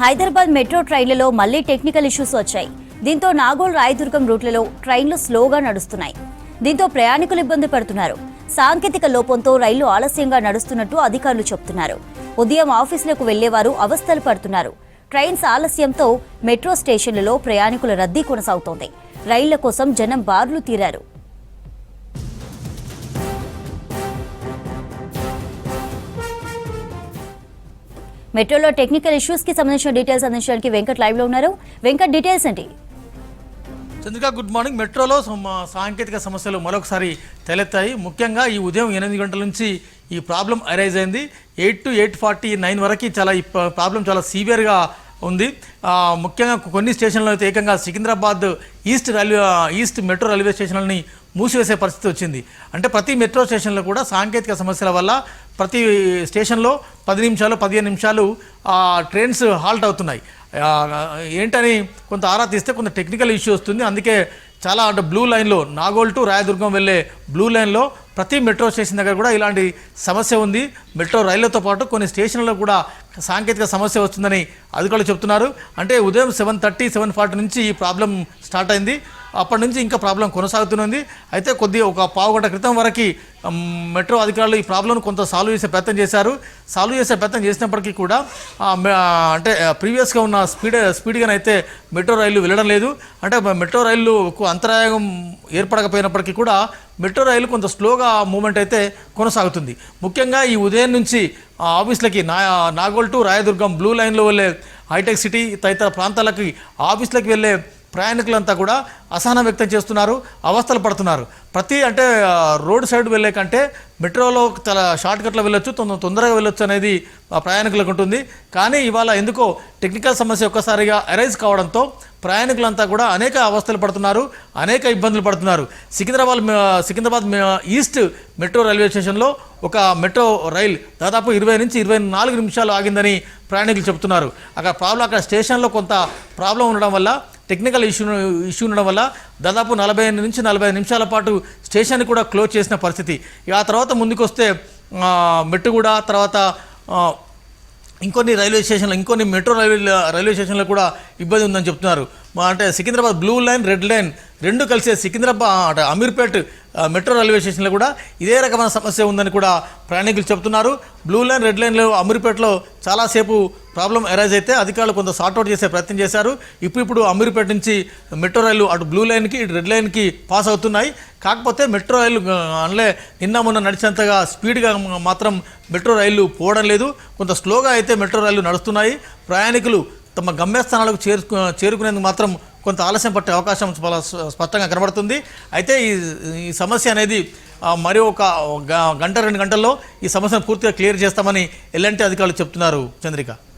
Hyderabad metro ట్రైన్లలో మళ్ళీ technical issues వచ్చాయి. దీంతో నాగోల్ రాయదుర్గం రూట్లలో ట్రైన్లు స్లోగా నడుస్తున్నాయి. దీంతో ప్రయాణికులు ఇబ్బంది పడుతున్నారు. సాంకేతిక లోపంతో రైళ్ళు ఆలస్యంగా నడుస్తున్నట్టు అధికారులు చెబుతున్నారు ఉదయం ఆఫీసులకు వెళ్ళేవారు అవస్థలు పడుతున్నారు. ట్రైన్స్ ఆలస్యంతో మెట్రో స్టేషన్లలో ప్రయాణికుల రద్దీ కొనసాగుతోంది. రైళ్ళ కోసం జనం బార్లు తీరారు. మెట్రోలో టెక్నికల్ ఇష్యూస్కి సంబంధించిన డీటెయిల్స్ అందించడానికి వెంకట్ లైవ్లో ఉన్నారు. వెంకట్ డీటెయిల్స్ ఏంటి? చంద్రిక గుడ్ మార్నింగ్ మెట్రోలో సాంకేతిక సమస్యలు మరొకసారి తలెత్తాయి. ముఖ్యంగా ఈ ఉదయం ఎనిమిది గంటల నుంచి ఈ ప్రాబ్లం అరైజ్ అయింది. Eight to eight forty nine వరకు చాలా ఈ ప్రాబ్లం చాలా సీవియర్గా ఉంది. ముఖ్యంగా కొన్ని స్టేషన్లో అయితే ఏకంగా Secunderabad east railway east metro railway స్టేషన్లని మూసివేసే పరిస్థితి వచ్చింది. అంటే ప్రతి మెట్రో స్టేషన్లో కూడా సాంకేతిక సమస్యల వల్ల ప్రతి స్టేషన్లో పది నిమిషాలు పదిహేను నిమిషాలు ట్రైన్స్ హాల్ట్ అవుతున్నాయి. ఏంటని కొంత ఆరా తీస్తే కొంత టెక్నికల్ ఇష్యూ వస్తుంది. అందుకే చాలా అంటే బ్లూ లైన్లో నాగోల్ టు రాయదుర్గం వెళ్ళే బ్లూ లైన్లో ప్రతి మెట్రో స్టేషన్ దగ్గర కూడా ఇలాంటి సమస్య ఉంది. మెట్రో రైళ్ళతో పాటు కొన్ని స్టేషన్లలో కూడా సాంకేతిక సమస్య వస్తుందని అధికారులు చెప్తున్నారు. అంటే ఉదయం సెవెన్ థర్టీ సెవెన్ ఫార్టీ నుంచి ఈ ప్రాబ్లం స్టార్ట్ అయింది. అప్పటి నుంచి ఇంకా ప్రాబ్లం కొనసాగుతున్నది. అయితే కొద్ది ఒక పావుగంట క్రితం వరకు మెట్రో అధికారులు ఈ ప్రాబ్లంను కొంత సాల్వ్ చేసే ప్రయత్నం చేశారు. సాల్వ్ చేసే ప్రయత్నం చేసినప్పటికీ కూడా అంటే ప్రీవియస్గా ఉన్న స్పీడ్ స్పీడ్గానైతే మెట్రో రైళ్ళు వెళ్ళడం లేదు. అంటే మెట్రో రైళ్ళకు అంతరాయం ఏర్పడకపోయినప్పటికీ కూడా మెట్రో రైలు కొంత స్లోగా మూమెంట్ అయితే కొనసాగుతుంది. ముఖ్యంగా ఈ ఉదయం నుంచి ఆఫీసులకి నా నాగోల్ టు రాయదుర్గం బ్లూ లైన్లో వెళ్ళే హైటెక్ సిటీ తదితర ప్రాంతాలకి ఆఫీసులకు వెళ్ళే ప్రయాణికులంతా కూడా అసహనం వ్యక్తం చేస్తున్నారు అవస్థలు పడుతున్నారు. ప్రతి అంటే రోడ్డు రోడ్ సైడ్ వెళ్ళే కంటే మెట్రోలో చాలా షార్ట్ కట్లో వెళ్ళొచ్చు తొందర తొందరగా వెళ్ళొచ్చు అనేది ప్రయాణికులకు ఉంటుంది. కానీ ఇవాళ ఎందుకో టెక్నికల్ సమస్య ఒక్కసారిగా అరైజ్ కావడంతో ప్రయాణికులంతా కూడా అనేక అవస్థలు పడుతున్నారు అనేక ఇబ్బందులు పడుతున్నారు. Secunderabad Secunderabad east metro railway స్టేషన్లో ఒక మెట్రో రైల్ దాదాపు ఇరవై నుంచి ఇరవై నాలుగు నిమిషాలు ఆగిందని ప్రయాణికులు చెబుతున్నారు. అక్కడ ప్రాబ్లం అక్కడ స్టేషన్లో కొంత ప్రాబ్లం ఉండడం వల్ల టెక్నికల్ ఇష్యూ ఇష్యూ ఉండడం వల్ల దాదాపు నలభై నుంచి నలభై నిమిషాల పాటు స్టేషన్ కూడా క్లోజ్ చేసిన పరిస్థితి. ఆ తర్వాత ముందుకొస్తే మెట్టుగూడ తర్వాత ఇంకొన్ని రైల్వే స్టేషన్లు ఇంకొన్ని మెట్రో రైల్వే రైల్వే స్టేషన్లో కూడా ఇబ్బంది ఉందని చెప్తున్నారు. అంటే Secunderabad blue line red line రెండు కలిసే సికింద్రాబాద్ అంటే అమీర్పేట్ మెట్రో రైల్వే స్టేషన్లో కూడా ఇదే రకమైన సమస్య ఉందని కూడా ప్రయాణికులు చెప్తున్నారు. బ్లూ లైన్ రెడ్ లైన్లో అమీర్పేటలో చాలాసేపు ప్రాబ్లం ఎరైజ్ అయితే అధికారులు కొంత సార్ట్అవుట్ చేసే ప్రయత్నం చేశారు. ఇప్పుడు ఇప్పుడు అమీర్పేట నుంచి మెట్రో రైలు అటు బ్లూ లైన్కి ఇటు రెడ్ లైన్కి పాస్ అవుతున్నాయి. కాకపోతే మెట్రో రైలు అనలే నిన్న మొన్న నడిచేంతగా స్పీడ్గా మాత్రం మెట్రో రైళ్ళు పోవడం లేదు. కొంత స్లోగా అయితే మెట్రో రైళ్ళు నడుస్తున్నాయి. ప్రయాణికులు తమ గమ్యస్థానాలకు చేరుకు చేరుకునేందుకు మాత్రం కొంత ఆలస్యం పట్టే అవకాశం చాలా స్పష్టంగా కనబడుతుంది. అయితే ఈ ఈ సమస్య అనేది మరి ఒక గ- గంట రెండు గంటల్లో ఈ సమస్యను పూర్తిగా క్లియర్ చేస్తామని ఎల్ఎన్టీ అధికారులు చెప్తున్నారు చంద్రిక.